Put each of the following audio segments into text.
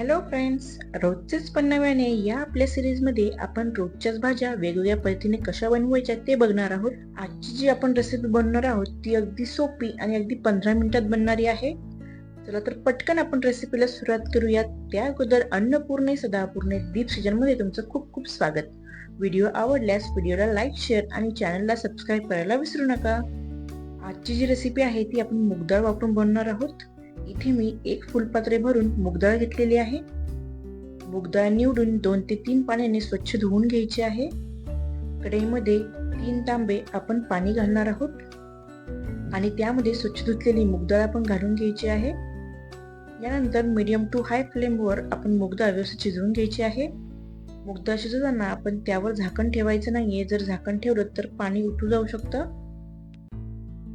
Hello friends रोजचेच पण नव्याने या आपल्या सिरीजमध्ये आपण रोजच्याच भाज्या वेगवेगळ्या पद्धतीने कशा बनवायच्या ते बघणार आहोत. आजची जी आपण रेसिपी बनवणार आहोत ती अगदी सोपी आणि अगदी पंधरा मिनिटात बनणारी आहे. चला तर पटकन आपण रेसिपीला सुरुवात करूयात. त्या अगोदर अन्नपूर्णे सदापूर्णे दीप सीजनमध्ये तुमचं खूप खूप स्वागत. व्हिडिओ आवडल्यास व्हिडिओला लाईक शेअर आणि चॅनलला सबस्क्राईब करायला विसरू नका. आजची जी रेसिपी आहे ती आपण मुगडाळ वापरून बनवणार आहोत. इथे मी एक फुलपात्रे भरून मुगडाळ घेतलेली आहे. मुगडाळ निवडून दोन ते तीन पाण्याने स्वच्छ धुवून घ्यायची आहे. कढईमध्ये तीन तांबे आपण पाणी घालणार आहोत. आणि त्यामध्ये स्वच्छ धुतलेली मुगडाळ आपण घालून घ्यायची आहे. यानंतर मीडियम टू हाय फ्लेमवर आपण मुगडाळ व्यवस्थित शिजवून घ्यायची आहे. मुगडाळ शिजवताना आपण त्यावर झाकण ठेवायचं नाहीये. जर झाकण ठेवलं तर पाणी उठू जाऊ शकतं.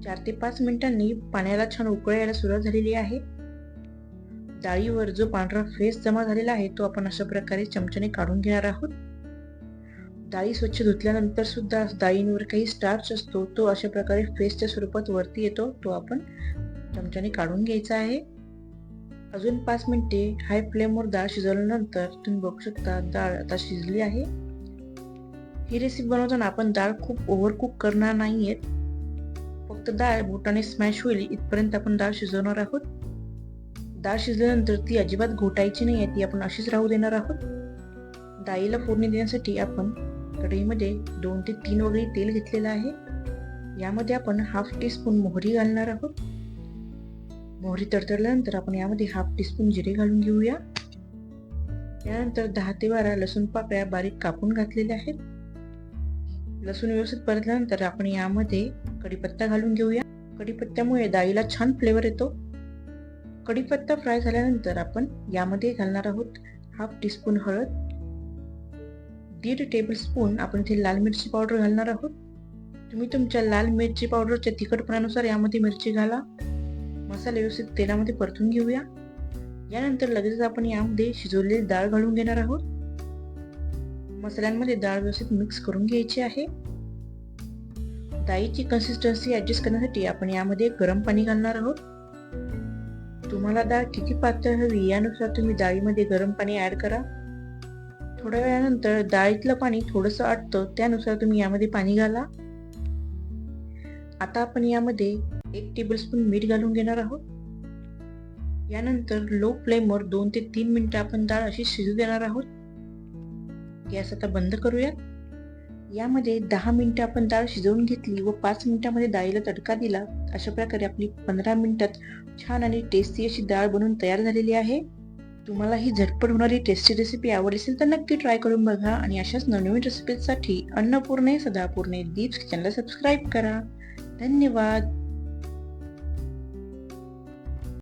चार ते पाच मिनिटांनी पाण्याला छान उकळ यायला सुरुवात झालेली आहे. डाळीवर जो पांढरा फेस जमा झालेला आहे तो आपण अशा प्रकारे चमच्याने काढून घेणार आहोत. डाळी स्वच्छ धुतल्यानंतर सुद्धा डाळींवर काही स्टार्च असतो तो अशा प्रकारे फेसच्या स्वरूपात वरती येतो तो आपण चमच्याने काढून घ्यायचा आहे. अजून पाच मिनिटे हाय फ्लेमवर डाळ शिजवल्यानंतर तुम्ही बघू शकता डाळ आता शिजली आहे. ही रेसिपी बनवताना आपण डाळ खूप ओव्हरकुक करणार नाही आहेत फक्त डाळ बोटाने स्मॅश होईल इथपर्यंत आपण डाळ शिजवणार आहोत. डाळ शिजल्यानंतर ती अजिबात घोटायची नाही आहे ती आपण अशीच राहू देणार आहोत. डाळीला फोडणी देण्यासाठी आपण कढईमध्ये दोन ते तीन वगैरे तेल घेतलेलं आहे. यामध्ये आपण हाफ टीस्पून मोहरी घालणार आहोत. मोहरी तडतडल्यानंतर आपण यामध्ये हाफ टीस्पून जिरे घालून घेऊया. त्यानंतर दहा ते बारा लसूण पाकळ्या बारीक कापून घातलेल्या आहेत. लसूण व्यवस्थित परतल्यानंतर आपण यामध्ये कढीपत्ता घालून घेऊया. कढीपत्त्यामुळे डाळीला छान फ्लेवर येतो. कढीपत्ता फ्राय झाल्यानंतर आपण यामध्ये घालणार आहोत हाफ टीस्पून हळद. दीड टेबलस्पून आपण इथे लाल मिरची पावडर घालणार आहोत. तुम्ही तुमच्या लाल मिरची पावडरच्या तिखटपणानुसार यामध्ये मिरची घाला. मसाले व्यवस्थित तेलामध्ये परतून घेऊया. यानंतर लगेचच आपण यामध्ये शिजवलेली डाळ घालून घेणार आहोत. मसाल्यांमध्ये डाळ व्यवस्थित मिक्स करून घ्यायची आहे. डाळीची कन्सिस्टन्सी ॲडजस्ट करण्यासाठी आपण यामध्ये गरम पाणी घालणार आहोत. तुम्हाला डाळ किती पातळ हवी यानुसार तुम्ही डाळीमध्ये गरम पाणी ॲड करा. थोड्या वेळानंतर डाळीतलं पाणी थोडंसं आटतं त्यानुसार तुम्ही यामध्ये पाणी घाला. आता आपण यामध्ये एक टेबलस्पून मीठ घालून घेणार आहोत. यानंतर लो फ्लेमवर दोन ते तीन मिनिटं आपण डाळ अशी शिजू देणार आहोत. गॅस आता बंद करूयात. यामध्ये दहा मिनटं आपण डाळ शिजवून घेतली व पाच मिनटामध्ये डाळीला तडका दिला. अशा प्रकारे आपली पंधरा मिनिटात छान आणि टेस्टी अशी डाळ बनवून तयार झालेली आहे. तुम्हाला ही झटपट होणारी टेस्टी रेसिपी आवडली असेल तर नक्की ट्राय करून बघा आणि अशाच नवनवीन रेसिपीसाठी अन्नपूर्णे सदापूर्णे दीप्स किचनला सबस्क्राईब करा. धन्यवाद.